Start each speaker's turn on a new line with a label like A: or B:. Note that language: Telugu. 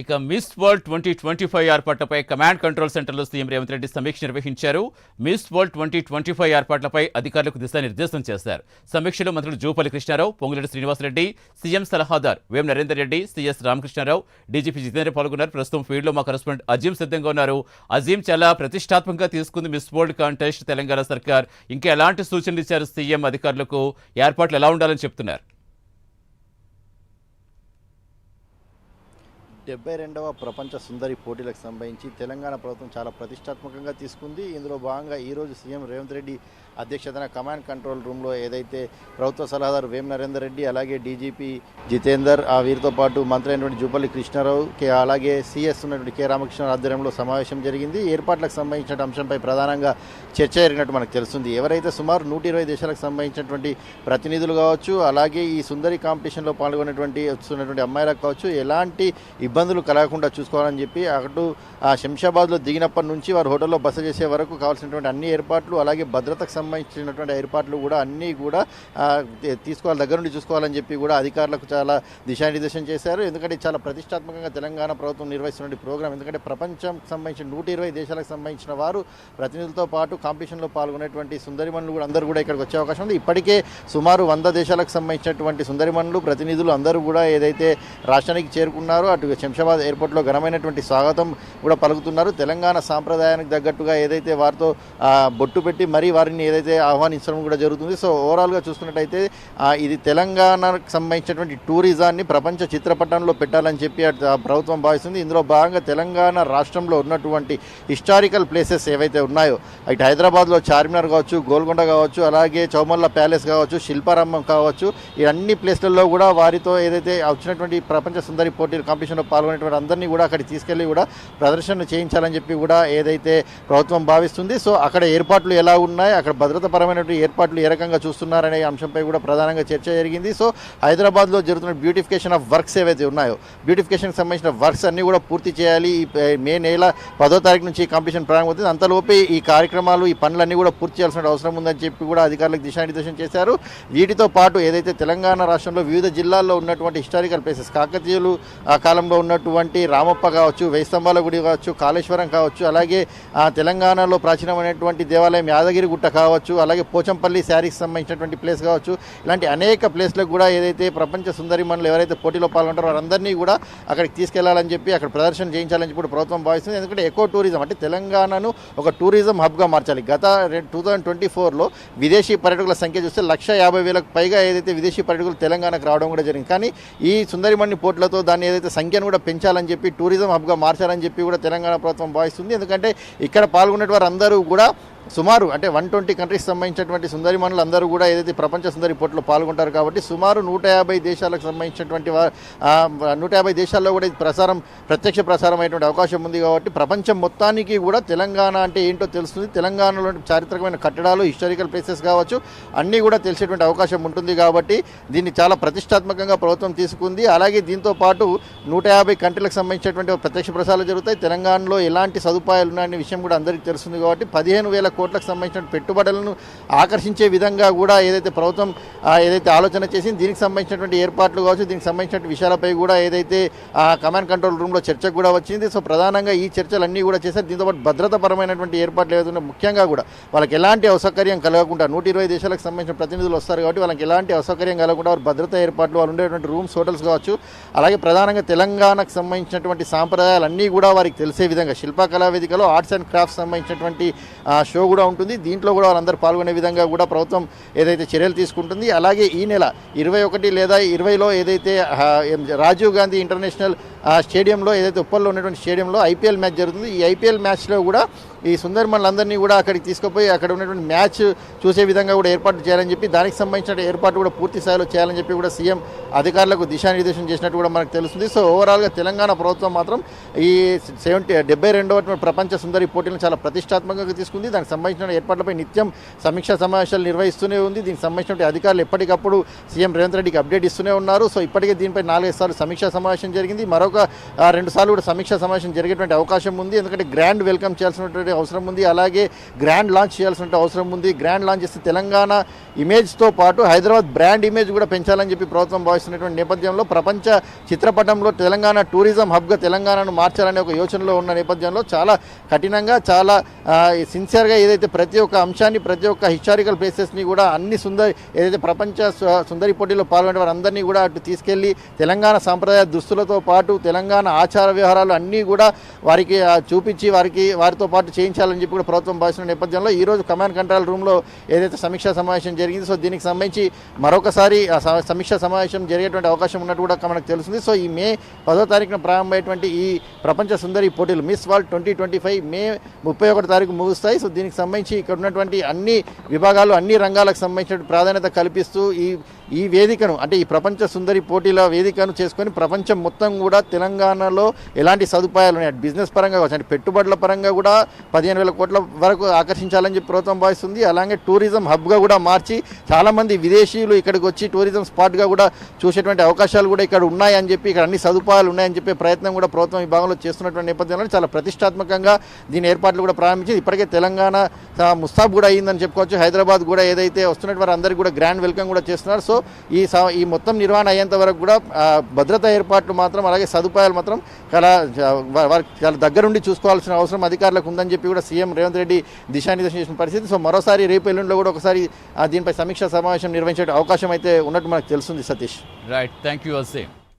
A: ఇక Miss World twenty twenty five ఏర్పాట్లపై కమాండ్ కంట్రోల్ సెంటర్లో సీఎం రేవంత్ రెడ్డి సమీక్ష నిర్వహించారు. Miss World twenty twenty five ఏర్పాట్లపై అధికారులకు దిశానిర్దేశం చేశారు. సమీక్షలో మంత్రులు జూపల్లి కృష్ణారావు పొంగులేటి శ్రీనివాసరెడ్డి సీఎం సలహాదార్ వేం నరేందర్ రెడ్డి సీఎస్ రామకృష్ణారావు డీజీపీ జితేంద్ర పాల్గొన్నారు. ప్రస్తుతం ఫీల్డ్లో మా కరెస్పాండెంట్ అజీం సిద్ధంగా ఉన్నారు. అజీం చాలా ప్రతిష్టాత్మకంగా తీసుకుంది మిస్ వరల్డ్ కాంటెస్ట్ తెలంగాణ సర్కార్. ఇంకా ఎలాంటి సూచనలు ఇచ్చారు సీఎం అధికారులకు? ఏర్పాట్లు ఎలా ఉండాలని చెప్తున్నారు?
B: డెబ్బై రెండవ ప్రపంచ సుందరి పోటీలకు సంబంధించి తెలంగాణ ప్రభుత్వం చాలా ప్రతిష్టాత్మకంగా తీసుకుంది. ఇందులో భాగంగా ఈరోజు సీఎం రేవంత్ రెడ్డి అధ్యక్షతన కమాండ్ కంట్రోల్ రూమ్లో ఏదైతే ప్రభుత్వ సలహాదారు వేం నరేందర్ రెడ్డి అలాగే డీజీపీ జితేందర్ ఆ వీరితో పాటు మంత్రి అయినటువంటి జూపల్లి కృష్ణారావు అలాగే సిఎస్ ఉన్నటువంటి కె రామకృష్ణ ఆధ్వర్యంలో సమావేశం జరిగింది. ఏర్పాట్లకు సంబంధించిన అంశంపై ప్రధానంగా చర్చ జరిగినట్టు మనకు తెలుస్తుంది. ఎవరైతే సుమారు నూట ఇరవై దేశాలకు సంబంధించినటువంటి ప్రతినిధులు కావచ్చు అలాగే ఈ సుందరి కాంపిటీషన్లో పాల్గొనేటువంటి వస్తున్నటువంటి అమ్మాయిలకు కావచ్చు ఎలాంటి ఇబ్బందులు కలగకుండా చూసుకోవాలని చెప్పి అటు శంషాబాద్లో దిగినప్పటి నుంచి వారు హోటల్లో బస చేసే వరకు కావాల్సినటువంటి అన్ని ఏర్పాట్లు అలాగే భద్రతకు సంబంధించినటువంటి ఏర్పాట్లు కూడా అన్నీ కూడా తీసుకోవాలి దగ్గర నుండి చూసుకోవాలని చెప్పి కూడా అధికారులకు చాలా దిశానిర్దేశం చేశారు. ఎందుకంటే చాలా ప్రతిష్టాత్మకంగా తెలంగాణ ప్రభుత్వం నిర్వహిస్తున్న ప్రోగ్రాం. ఎందుకంటే ప్రపంచం సంబంధించిన నూట ఇరవై దేశాలకు సంబంధించిన వారు ప్రతినిధులతో పాటు కాంపిటీషన్లో పాల్గొనేటువంటి సుందరిమణులు కూడా అందరూ కూడా ఇక్కడికి వచ్చే అవకాశం ఉంది. ఇప్పటికే సుమారు వంద దేశాలకు సంబంధించినటువంటి సుందరిమణులు ప్రతినిధులు అందరూ కూడా ఏదైతే రాష్ట్రానికి చేరుకున్నారో అటు శంషాబాద్ ఎయిర్పోర్ట్లో ఘనమైనటువంటి స్వాగతం కూడా పలుకుతున్నారు. తెలంగాణ సాంప్రదాయానికి తగ్గట్టుగా ఏదైతే వారితో బొట్టు పెట్టి మరీ వారిని ఏదైతే ఆహ్వానించడం కూడా జరుగుతుంది. సో ఓవరాల్గా చూసుకున్నట్టయితే ఇది తెలంగాణకు సంబంధించినటువంటి టూరిజాన్ని ప్రపంచ చిత్రపటంలో పెట్టాలని చెప్పి ప్రభుత్వం భావిస్తుంది. ఇందులో భాగంగా తెలంగాణ రాష్ట్రంలో ఉన్నటువంటి హిస్టారికల్ ప్లేసెస్ ఏవైతే ఉన్నాయో ఇటు హైదరాబాద్లో చార్మినార్ కావచ్చు గోల్కొండ కావచ్చు అలాగే చౌమల్ల ప్యాలెస్ కావచ్చు శిల్పారామం కావచ్చు ఈ అన్ని ప్లేస్లలో కూడా వారితో ఏదైతే వచ్చినటువంటి ప్రపంచ సుందరి పోటీ కాంపిటీషన్లో పాల్గొనేటువంటి అందరినీ కూడా అక్కడికి తీసుకెళ్ళి కూడా ప్రదర్శన చేయించాలని చెప్పి కూడా ఏదైతే ప్రభుత్వం భావిస్తుంది సో అక్కడ ఏర్పాట్లు ఎలా ఉన్నాయి అక్కడ భద్రతపరమైనటువంటి ఏర్పాట్లు ఏ రకంగా చూస్తున్నారనే అంశంపై కూడా ప్రధానంగా చర్చ జరిగింది. సో హైదరాబాద్లో జరుగుతున్న బ్యూటిఫికేషన్ ఆఫ్ వర్క్స్ ఏవైతే ఉన్నాయో బ్యూటిఫికేషన్కి సంబంధించిన వర్క్స్ అన్ని కూడా పూర్తి చేయాలి. ఈ మే నెల పదో తారీఖు నుంచి ఈ కాంపిటీషన్ ప్రారంభమవుతుంది. అంతలోపే ఈ కార్యక్రమాలు ఈ పనులన్నీ కూడా పూర్తి చేయాల్సిన అవసరం ఉందని చెప్పి కూడా అధికారులకు దిశానిర్దేశం చేశారు. వీటితో పాటు ఏదైతే తెలంగాణ రాష్ట్రంలో వివిధ జిల్లాల్లో ఉన్నటువంటి హిస్టారికల్ ప్లేసెస్ కాకతీయులు ఆ కాలంలో ఉన్నటువంటి రామప్ప కావచ్చు వెయ్యి స్తంభాల గుడి కావచ్చు కాళేశ్వరం కావచ్చు అలాగే ఆ తెలంగాణలో ప్రాచీనమైనటువంటి దేవాలయం యాదగిరి గుట్ట కావచ్చు అలాగే పోచంపల్లి శారీకి సంబంధించినటువంటి ప్లేస్ కావచ్చు ఇలాంటి అనేక ప్లేస్లకు కూడా ఏదైతే ప్రపంచ సుందరి ఎవరైతే పోటీలో పాల్గొంటారో వారందరినీ కూడా అక్కడికి తీసుకెళ్ళాలని చెప్పి అక్కడ ప్రదర్శన చేయించాలని చెప్పి కూడా ప్రభుత్వం భావిస్తుంది. ఎందుకంటే ఎకో టూరిజం అంటే తెలంగాణను ఒక టూరిజం హబ్గా మార్చాలి. గత టూ థౌజండ్ ట్వంటీ ఫోర్లో విదేశీ పర్యాటకుల సంఖ్య చూస్తే లక్ష యాభై వేలకు పైగా ఏదైతే విదేశీ పర్యాటకులు తెలంగాణకు రావడం కూడా జరిగింది. కానీ ఈ సుందరిమణి పోట్లతో దాన్ని ఏదైతే సంఖ్యను కూడా పెంచాలని చెప్పి టూరిజం హబ్గా మార్చాలని చెప్పి కూడా తెలంగాణ ప్రభుత్వం భావిస్తుంది. ఎందుకంటే ఇక్కడ పాల్గొనే వారందరూ కూడా సుమారు అంటే వన్ ట్వంటీ కంట్రీస్ సంబంధించినటువంటి సుందరి అందరూ కూడా ఏదైతే ప్రపంచ సుందరి పోటీలో పాల్గొంటారు కాబట్టి సుమారు నూట యాభై దేశాలకు సంబంధించినటువంటి నూట యాభై దేశాల్లో కూడా ఇది ప్రసారం ప్రత్యక్ష ప్రసారం అయ్యేటువంటి అవకాశం ఉంది కాబట్టి ప్రపంచం మొత్తానికి కూడా తెలంగాణ అంటే ఏంటో తెలుస్తుంది. తెలంగాణలో చారిత్రకమైన కట్టడాలు హిస్టారికల్ ప్లేసెస్ కావచ్చు అన్నీ కూడా తెలిసేటువంటి అవకాశం ఉంటుంది కాబట్టి దీన్ని చాలా ప్రతిష్టాత్మకంగా ప్రభుత్వం తీసుకుంది. అలాగే దీంతో పాటు నూట యాభై కంట్రీలకు సంబంధించినటువంటి ప్రత్యక్ష ప్రసారాలు జరుగుతాయి. తెలంగాణలో ఎలాంటి సదుపాయాలు ఉన్నాయనే విషయం కూడా అందరికీ తెలుస్తుంది కాబట్టి పదిహేను వేల కోట్లకు సంబంధించిన పెట్టుబడులను ఆకర్షించే విధంగా కూడా ఏదైతే ప్రభుత్వం ఏదైతే ఆలోచన చేసింది దీనికి సంబంధించినటువంటి ఏర్పాట్లు కావచ్చు దీనికి సంబంధించిన విషయాలపై కూడా ఏదైతే కమాండ్ కంట్రోల్ రూమ్లో చర్చ కూడా వచ్చింది. సో ప్రధానంగా ఈ చర్చలన్నీ కూడా చేశారు దీంతో పాటు భద్రతాపరమైనటువంటి ఏర్పాట్లు ఏదైనా ముఖ్యంగా కూడా వాళ్ళకి ఎలాంటి అసౌకర్యం కలగకుండా నూట ఇరవై దేశాలకు సంబంధించిన ప్రతినిధులు వస్తారు కాబట్టి వాళ్ళకి ఎలాంటి అసౌకర్యం కలగకుండా వారు భద్రతా ఏర్పాట్లు వాళ్ళు ఉండేటువంటి రూమ్స్ హోటల్స్ కావచ్చు అలాగే ప్రధానంగా తెలంగాణకు సంబంధించినటువంటి సాంప్రదాయాలన్నీ కూడా వారికి తెలిసే విధంగా శిల్పకళా వేదికలో ఆర్ట్స్ అండ్ క్రాఫ్ట్స్ సంబంధించినటువంటి షో కూడా ఉంటుంది. దీంట్లో కూడా వాళ్ళందరూ పాల్గొనే విధంగా కూడా ప్రభుత్వం ఏదైతే చర్యలు తీసుకుంటుంది అలాగే ఈ నెల ఇరవై ఒకటి లేదా ఇరవైలో ఏదైతే రాజీవ్ గాంధీ ఇంటర్నేషనల్ స్టేడియంలో ఏదైతే ఉప్పల్లో ఉన్నటువంటి స్టేడియంలో ఐపీఎల్ మ్యాచ్ జరుగుతుంది. ఈ ఐపీఎల్ మ్యాచ్లో కూడా ఈ సుందర్మన్లందరినీ కూడా అక్కడికి తీసుకుపోయి అక్కడ ఉన్నటువంటి మ్యాచ్ చూసే విధంగా కూడా ఏర్పాటు చేయాలని చెప్పి దానికి సంబంధించిన ఏర్పాటు కూడా పూర్తి స్థాయిలో చేయాలని చెప్పి కూడా సీఎం అధికారులకు దిశానిర్దేశం చేసినట్టు కూడా మనకు తెలుస్తుంది. సో ఓవరాల్గా తెలంగాణ ప్రభుత్వం మాత్రం ఈ సెవెంటీ డెబ్బై రెండవ ప్రపంచ సుందరి పోటీలను చాలా ప్రతిష్టాత్మకంగా తీసుకుంది. దానికి సంబంధించిన ఏర్పాట్లపై నిత్యం సమీక్షా సమావేశాలు నిర్వహిస్తూనే ఉంది. దీనికి సంబంధించిన అధికారులు ఎప్పటికప్పుడు సీఎం రేవంత్ రెడ్డికి అప్డేట్ ఇస్తూనే ఉన్నారు. సో ఇప్పటికే దీనిపై నాలుగైదు సార్లు సమీక్షా సమావేశం జరిగింది. మరొక రెండు సార్లు కూడా సమీక్షా సమావేశం జరిగేటువంటి అవకాశం ఉంది. ఎందుకంటే గ్రాండ్ వెల్కమ్ చేయాల్సినటువంటి అవసరం ఉంది. అలాగే గ్రాండ్ లాంచ్ చేయాల్సిన అవసరం ఉంది. గ్రాండ్ లాంచ్ చేస్తే తెలంగాణ ఇమేజ్తో పాటు హైదరాబాద్ బ్రాండ్ ఇమేజ్ కూడా పెంచాలని చెప్పి ప్రభుత్వం భావిస్తున్నటువంటి నేపథ్యంలో ప్రపంచ చిత్రపటంలో తెలంగాణ టూరిజం హబ్గా తెలంగాణను మార్చాలనే ఒక యోచనలో ఉన్న నేపథ్యంలో చాలా కఠినంగా చాలా సిన్సియర్గా ఏదైతే ప్రతి ఒక్క అంశాన్ని ప్రతి ఒక్క హిస్టారికల్ ప్లేసెస్ని కూడా అన్ని సుందరి ఏదైతే ప్రపంచ సు- సుందరి పోటీలో పాల్గొనే వారందరినీ కూడా అటు తీసుకెళ్ళి తెలంగాణ సాంప్రదాయ దుస్తులతో పాటు తెలంగాణ ఆచార వ్యవహారాలు అన్నీ కూడా వారికి చూపించి వారికి వారితో పాటు చేయించాలని చెప్పి కూడా ప్రభుత్వం భావిస్తున్న నేపథ్యంలో ఈ రోజు కమాండ్ కంట్రోల్ రూమ్లో ఏదైతే సమీక్షా సమావేశం జరిగింది సో దీనికి సంబంధించి మరొకసారి సమీక్షా సమావేశం జరిగేటువంటి అవకాశం ఉన్నట్టు కూడా మనకు తెలుస్తుంది. సో ఈ మే పదో తారీఖున ప్రారంభమయ్యేటువంటి ఈ ప్రపంచ సుందరి పోటీలు Miss World twenty twenty five May ముప్పై ఒకటి తారీఖు ముగుస్తాయి. సో దీనికి సంబంధించి ఇక్కడ ఉన్నటువంటి అన్ని విభాగాలు అన్ని రంగాలకు సంబంధించిన ప్రాధాన్యత కల్పిస్తూ ఈ ఈ వేదికను అంటే ఈ ప్రపంచ సుందరి పోటీల వేదికను చేసుకొని ప్రపంచం మొత్తం కూడా తెలంగాణలో ఎలాంటి సదుపాయాలు ఉన్నాయి? బిజినెస్ పరంగా కావచ్చు అంటే పెట్టుబడుల పరంగా కూడా పదిహేను వేల కోట్ల వరకు ఆకర్షించాలని చెప్పి ప్రభుత్వం భావిస్తుంది. అలాగే టూరిజం హబ్గా కూడా మార్చి చాలామంది విదేశీయులు ఇక్కడికి వచ్చి టూరిజం స్పాట్గా కూడా చూసేటువంటి అవకాశాలు కూడా ఇక్కడ ఉన్నాయని చెప్పి ఇక్కడ అన్ని సదుపాయాలు ఉన్నాయని చెప్పే ప్రయత్నం కూడా ప్రభుత్వం ఈ భాగంలో చేస్తున్నటువంటి నేపథ్యంలో చాలా ప్రతిష్టాత్మకంగా దీని ఏర్పాట్లు కూడా ప్రారంభించి ఇప్పటికే తెలంగాణ తెలంగాణ ముస్తాబ్ కూడా అయ్యిందని చెప్పుకోవచ్చు. హైదరాబాద్ కూడా ఏదైతే వస్తున్నట్టు వారు అందరికీ కూడా గ్రాండ్ వెల్కమ్ కూడా చేస్తున్నారు. సో ఈ ఈ మొత్తం నిర్వహణ అయ్యేంత వరకు కూడా భద్రతా ఏర్పాట్లు మాత్రం అలాగే సదుపాయాలు మాత్రం చాలా వారికి చాలా దగ్గరుండి చూసుకోవాల్సిన అవసరం అధికారులకు ఉందని చెప్పి కూడా సీఎం రేవంత్ రెడ్డి దిశానిర్దేశం చేసిన పరిస్థితి. సో మరోసారి రేపు ఎల్లుండిలో కూడా ఒకసారి దీనిపై సమీక్షా సమావేశం నిర్వహించే అవకాశం అయితే ఉన్నట్టు మనకు తెలుస్తుంది సతీష్.
A: Right thank you